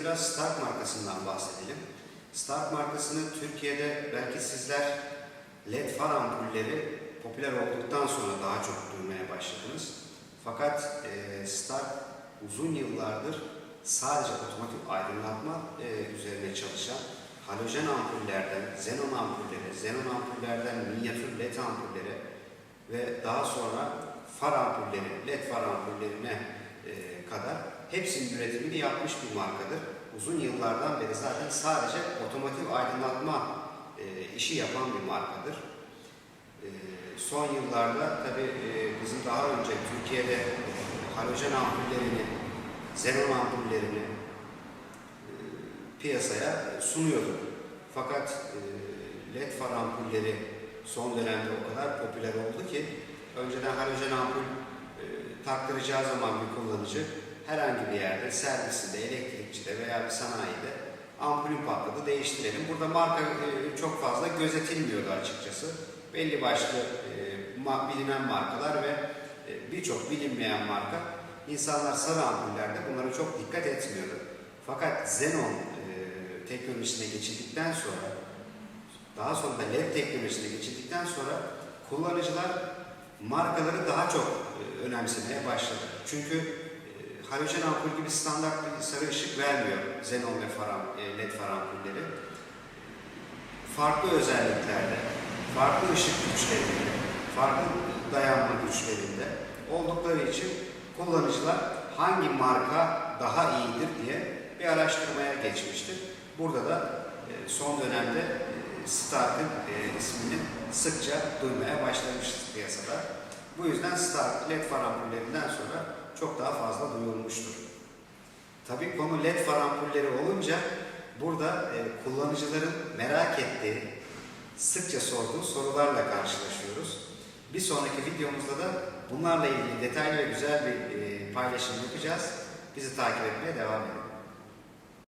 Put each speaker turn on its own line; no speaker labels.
biraz Stark markasından bahsedelim. Stark markasını Türkiye'de belki sizler LED far ampulleri popüler olduktan sonra daha çok duymaya başladınız. Fakat e, Stark uzun yıllardır sadece otomatik aydınlatma e, üzerine çalışan halojen ampullerden, xenon ampulleri, xenon ampullerden minyatür LED ampulleri ve daha sonra far ampulleri, LED far ampullerine kadar hepsinin üretimini yapmış bir markadır. Uzun yıllardan beri zaten sadece otomotiv aydınlatma e, işi yapan bir markadır. E, son yıllarda tabii e, bizim daha önce Türkiye'de e, halojen ampullerini, xenon ampullerini e, piyasaya sunuyorduk. Fakat e, LED far ampulleri son dönemde o kadar popüler oldu ki önceden halojen ampul e, taktıracağı zaman bir kullanıcı herhangi bir yerde, servisinde, elektrikçide veya bir sanayide ampulün patladı, değiştirelim. Burada marka e, çok fazla gözetilmiyordu açıkçası. Belli başlı e, bilinen markalar ve e, birçok bilinmeyen marka insanlar sarı ampullerde bunlara çok dikkat etmiyordu. Fakat Xenon teknolojisine geçildikten sonra daha sonra da LED teknolojisine geçildikten sonra kullanıcılar markaları daha çok e, önemsemeye başladı. Çünkü e, halojen ampul gibi standart bir sarı ışık vermiyor xenon ve far, am- e, led far ampulleri. Farklı özelliklerde, farklı ışık güçlerinde, farklı dayanma güçlerinde oldukları için kullanıcılar hangi marka daha iyidir diye bir araştırmaya geçmiştir. Burada da e, son dönemde e, Stark'ın e, ismini sıkça duymaya başlamışız piyasada. Bu yüzden Stark LED far ampullerinden sonra çok daha fazla duyulmuştur. Tabii konu LED far ampulleri olunca burada e, kullanıcıların merak ettiği, sıkça sorduğu sorularla karşılaşıyoruz. Bir sonraki videomuzda da bunlarla ilgili detaylı ve güzel bir e, paylaşım yapacağız. Bizi takip etmeye devam edin.